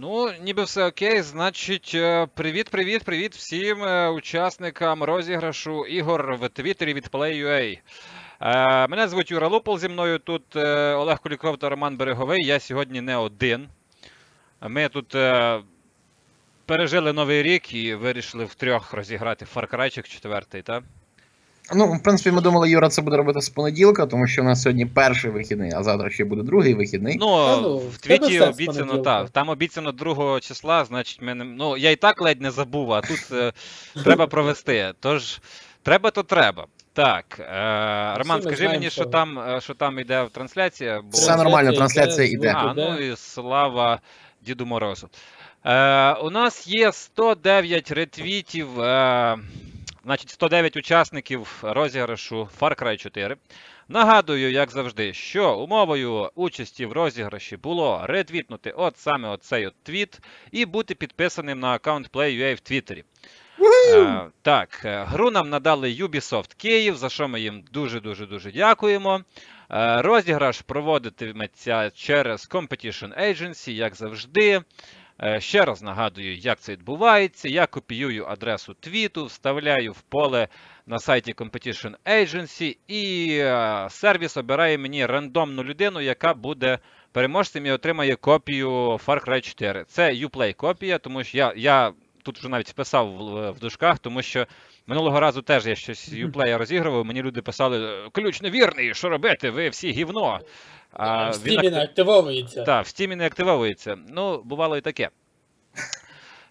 Ну, ніби все окей. Значить, е, привіт, привіт, привіт всім е, учасникам розіграшу ігор в Твіттері від Play.ua. Е, Мене звуть Юра Лупол, зі мною тут е, Олег Куліков та Роман Береговий. Я сьогодні не один. Ми тут е, пережили новий рік і вирішили втрьох розіграти Far Cry четвертий, так? Ну, в принципі, ми думали, Юра це буде робити з понеділка, тому що у нас сьогодні перший вихідний, а завтра ще буде другий вихідний. Ну, ну, в твіті обіцяно, понеділка. так. Там обіцяно 2 числа, значить, ми не... Ну, я і так ледь не забув, а тут е, треба провести. Тож, треба, то треба. Так, е, Роман, ми скажи знаємо, мені, що що- там, е, що там йде в трансляція, бо... Все нормально, трансляція йде. А, ну і слава Діду Морозу. Е, у нас є 109 ретвітів, е, значить 109 учасників розіграшу Far Cry 4. Нагадую, як завжди, що умовою участі в розіграші було ретвітнути от саме оцей от твіт і бути підписаним на аккаунт Play.ua в Твіттері. Е, так, е, гру нам надали Ubisoft Київ, за що ми їм дуже-дуже дуже дякуємо. Е, Розіграш проводитиметься через Competition Agency, як завжди. Е, Ще раз нагадую, як це відбувається. Я копіюю адресу твіту, вставляю в поле на сайті Competition Agency, і е, сервіс обирає мені рандомну людину, яка буде переможцем і отримає копію Far Cry 4. Це Uplay копія, тому що я, я тут вже навіть писав в, в дужках, тому що минулого разу теж я щось Uplay розігрував. Мені люди писали: ключ невірний, що робити? Ви всі гівно. А, в він Стімі акти- не активовується. так, в Steam не активовується. Ну, бувало і таке.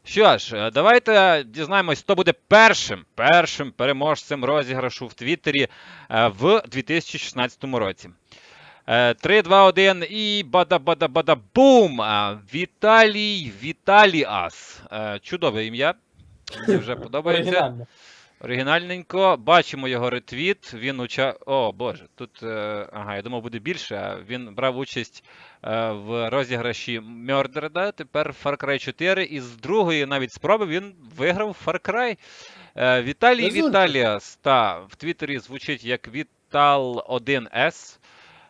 Що ж, е, давайте дізнаємось, хто буде першим першим переможцем розіграшу в Твіттері е, в 2016 році. Е, 3, 2, 1 і бада-бада-бада-бум! Е, Віталій Віталіас. Е, Чудове ім'я. Мені вже подобається. Оригінальненько, бачимо його ретвіт. Він уча. О, Боже, тут. е, Ага, я думав, буде більше. Він брав участь в розіграші Murdered, тепер Far Cry 4. І з другої навіть спроби він виграв Far Cry. Віталій Віталіас. Та, в Твіттері звучить як Вітал 1С.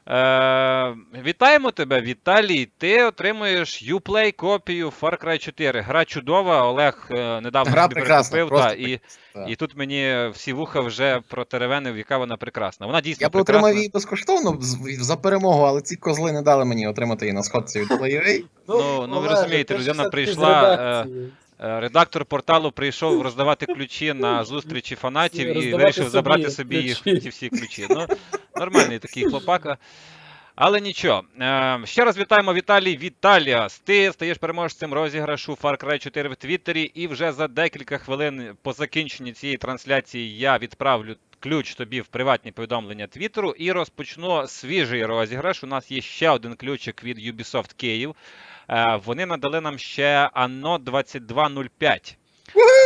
Е, вітаємо тебе, Віталій. Ти отримуєш Uplay копію Far Cry 4. Гра чудова. Олег е, недавно Гра прекрасна, перекупив. Та, і, і тут мені всі вуха вже протеревенив, яка вона прекрасна. Вона дійсно Я прекрасна. отримав її безкоштовно за перемогу, але ці козли не дали мені отримати її на сходці від Play.ua. Ну, ну, ви розумієте, людина прийшла, Редактор порталу прийшов роздавати ключі на зустрічі фанатів і вирішив забрати собі їх, ці всі ключі. Ну, нормальний такий хлопака. Але нічого. Е, ще раз вітаємо Віталій Віталіас. Ти стаєш переможцем розіграшу Far Cry 4 в Твіттері, і вже за декілька хвилин по закінченні цієї трансляції я відправлю ключ тобі в приватні повідомлення Твіттеру і розпочну свіжий розіграш. У нас є ще один ключик від Ubisoft Київ. Е, вони надали нам ще Anno 2205.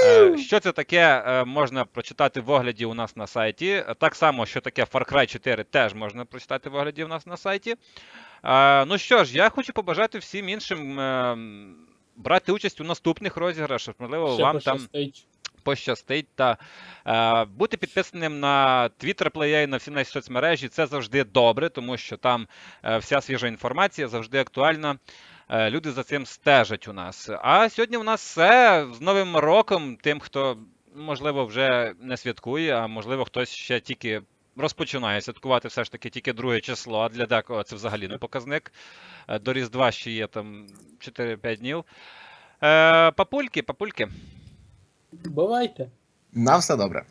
Е, Що це таке, е, можна прочитати в огляді у нас на сайті. Так само, що таке Far Cry 4, теж можна прочитати в огляді у нас на сайті. Ну що ж, я хочу побажати всім іншим е, брати участь у наступних розіграшах. Можливо, Ще вам там пощастить. пощастить та е, бути підписаним на Twitter Play, на всі наші соцмережі. Це завжди добре, тому що там е, вся свіжа інформація завжди актуальна. Е, люди за цим стежать у нас. А сьогодні у нас все з Новим роком. Тим, хто можливо вже не святкує, а можливо хтось ще тільки. Розпочинає святкувати все ж таки тільки друге число, а для декого це взагалі не показник. Е, До Різдва ще є там 4-5 днів. Е, папульки, папульки. Бувайте. На все добре.